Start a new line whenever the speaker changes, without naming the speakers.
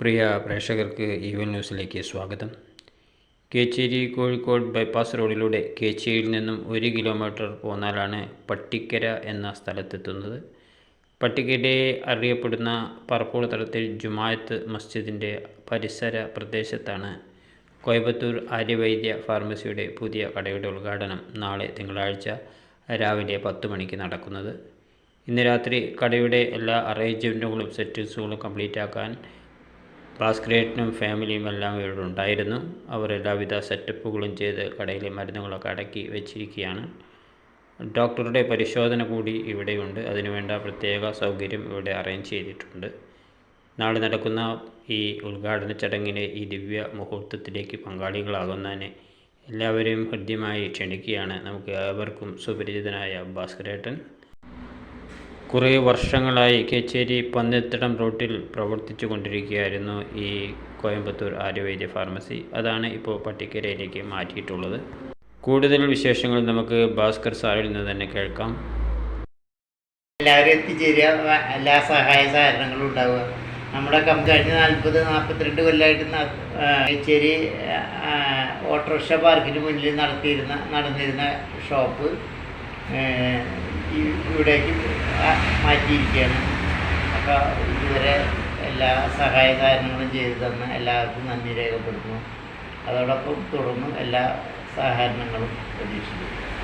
പ്രിയ പ്രേക്ഷകർക്ക് ഈവൻ ന്യൂസിലേക്ക് സ്വാഗതം. കേച്ചേരി കോഴിക്കോട് ബൈപ്പാസ് റോഡിലൂടെ കേച്ചേരിയിൽ നിന്നും ഒരു കിലോമീറ്റർ പോന്നാലാണ് പട്ടിക്കര എന്ന സ്ഥലത്തെത്തുന്നത്. പട്ടിക്കരയെ അറിയപ്പെടുന്ന പറപ്പോൾ തലത്തിൽ ജുമായത്ത് മസ്ജിദിന്റെ പരിസര പ്രദേശത്താണ് കോയമ്പത്തൂർ ആര്യവൈദ്യ ഫാർമസിയുടെ പുതിയ കടയുടെ ഉദ്ഘാടനം നാളെ തിങ്കളാഴ്ച രാവിലെ പത്ത് മണിക്ക് നടക്കുന്നത്. ഇന്ന് രാത്രി കടയുടെ എല്ലാ അറേഞ്ച്മെന്റുകളും സെറ്റിൽസുകളും കംപ്ലീറ്റ് ആക്കാൻ ഭാസ്കരേട്ടനും ഫാമിലിയും എല്ലാം ഇവിടെ ഉണ്ടായിരുന്നു. അവർ എല്ലാവിധ സെറ്റപ്പുകളും ചെയ്ത് കടയിലെ മരുന്നുകളൊക്കെ അടക്കി വെച്ചിരിക്കുകയാണ്. ഡോക്ടറുടെ പരിശോധന കൂടി ഇവിടെയുണ്ട്. അതിനുവേണ്ട പ്രത്യേക സൗകര്യം ഇവിടെ അറേഞ്ച് ചെയ്തിട്ടുണ്ട്. നാളെ നടക്കുന്ന ഈ ഉദ്ഘാടന ചടങ്ങിലെ ഈ ദിവ്യ മുഹൂർത്തത്തിലേക്ക് പങ്കാളികളാകുന്നതിന് എല്ലാവരെയും ഹൃദ്യമായി ക്ഷണിക്കുകയാണ് നമുക്ക് ഏവർക്കും സുപരിചിതനായ ഭാസ്കരേട്ടൻ. കുറേ വർഷങ്ങളായി കേച്ചേരി പന്നിത്തടം റോട്ടിൽ പ്രവർത്തിച്ചു കൊണ്ടിരിക്കുകയായിരുന്നു ഈ കോയമ്പത്തൂർ ആര്യവൈദ്യ ഫാർമസി. അതാണ് ഇപ്പോൾ പട്ടിക്കരയിലേക്ക് മാറ്റിയിട്ടുള്ളത്. കൂടുതൽ വിശേഷങ്ങൾ നമുക്ക് ഭാസ്കർ സാറിൽ നിന്ന് തന്നെ കേൾക്കാം.
എല്ലാവരും എത്തിച്ചേരുക. എല്ലാ സഹായ സഹകരണങ്ങളും ഉണ്ടാവുക. നമ്മുടെ കഴിഞ്ഞ നാൽപ്പത് നാൽപ്പത്തിരണ്ട് കൊല്ലമായിട്ട് ചേരി ഓട്ടോറിക്ഷ പാർക്കിന് മുന്നിൽ നടത്തിയിരുന്ന നടന്നിരുന്ന ഷോപ്പ് ഇവിടേക്ക് മാറ്റിയിരിക്കുകയാണ്. അപ്പോൾ ഇതുവരെ എല്ലാ സഹായ സഹകരണങ്ങളും ചെയ്തു തന്ന എല്ലാവർക്കും നന്ദി രേഖപ്പെടുത്തുന്നു. അതോടൊപ്പം തുടർന്നും എല്ലാ സഹകരണങ്ങളും പ്രതീക്ഷിക്കുന്നു.